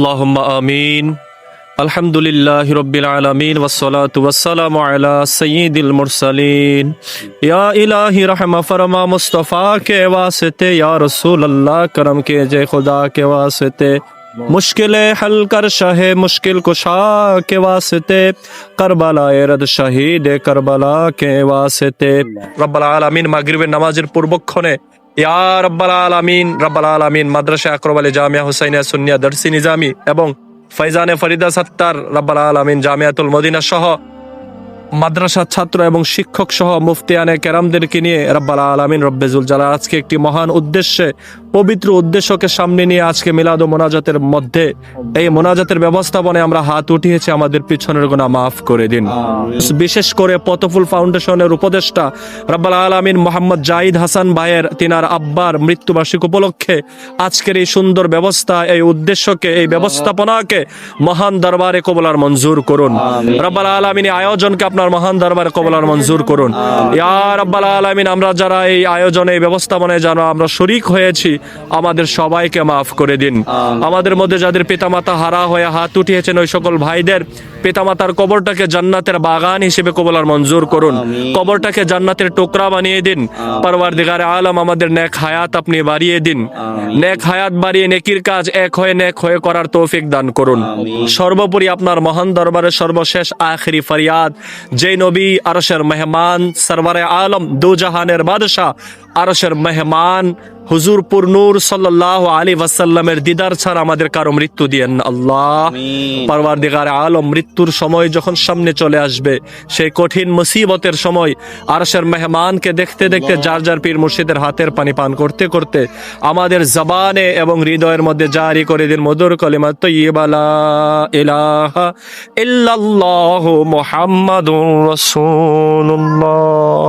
اللہم آمین الحمد للہ رب العالمین والصلاة والسلام علی سید المرسلین یا الہی رحم فرما مصطفیٰ کے واسطے یا رسول اللہ کرم کے جے خدا کے واسطے مشکل حل کر شاہ مشکل کشا کے واسطے کربلا رد شہید کربلا کے واسطے رب العالمین مغرب نمازر پربক্ষنے ইয়া রব্বাল আলামিন রব্বাল আলামিন, মাদ্রাসা আকরব আলী জামিয়া হুসাইনিয়া সুনিয়া দর্সি নিজামি এবং ফৈজানে ফরিদা সত্তার, রব্বাল আলামিন জামিয়াতুল মদিনা সহ মাদ্রাসার ছাত্র এবং শিক্ষক সহ মুফতিয়ানে কেরামদেরকে নিয়ে রব্বাল আলামিন রব্বেজুল যারা আজকে একটি মহান উদ্দেশ্যে পবিত্র উদ্দেশ্যকে সামনে নিয়ে আজকে মিলাদ ও মোনাজাতের মধ্যে এই মোনাজাতের ব্যবস্থাপনায় আমরা হাত উঠিয়েছি আমাদের পিছনের গোনা মাফ করে দিন। বিশেষ করে পতফুল ফাউন্ডেশনের উপদেষ্টা রব্বাল আলামিন মোহাম্মদ জাহিদ হাসান ভাইয়ের তিনার আব্বার মৃত্যুবার্ষিক উপলক্ষে আজকের এই সুন্দর ব্যবস্থা এই উদ্দেশ্যকে এই ব্যবস্থাপনাকে মহান দরবারে কবলার মঞ্জুর করুন। রব্বাল আলামিন আয়োজনকে আপনার মহান দরবারে কবলার মঞ্জুর করুন। ইয়ার আব্বাল আলামিন আমরা যারা এই আয়োজনে ব্যবস্থাপনায় যারা আমরা শরিক হয়েছি আমাদের সবাইকে মাফ করে দিন। আমাদের মধ্যে যাদের পিতামাতা হারা হয়ে হাত উঠিয়েছেন ওই সকল ভাইদের পিতামাতার কবরটাকে জান্নাতের বাগান হিসেবে কবলার মঞ্জুর করুন। কবরটাকে জান্নাতের টুকরা বানিয়ে দিন। পরওয়ার দিগারে আলম আমাদের নেক হায়াত আপনি বাড়িয়ে দিন। নেক হায়াত বাড়িয়ে নেকির কাজ এক হয়ে নেক হয়ে করার তৌফিক দান করুন। সর্বোপরি আপনার মহান দরবারের সর্বশেষ আখরি ফরিয়াদ যে নবী আরশের মেহমান সরওয়ারে আলম দু জাহানের বাদশাহ আরশের মেহমান হুজুরপুর নূর সাল্লাহ আলী ওয়াসাল্লামের দিদার ছাড়া আমাদের কারও মৃত্যু দিয়েন আল্লাহ পারওয়ার দিগার আলম মৃত্যুর সময় যখন সামনে চলে আসবে সেই কঠিন মুসিবতের সময় আরশের মেহমানকে দেখতে দেখতে যার যার পীর মুর্শিদের হাতের পানি পান করতে করতে আমাদের জবানে এবং হৃদয়ের মধ্যে জারি করে দিন মধুর কলিমা তৈবালা ইলাহা ইল্লাল্লাহু মুহাম্মাদুর রাসূলুল্লাহ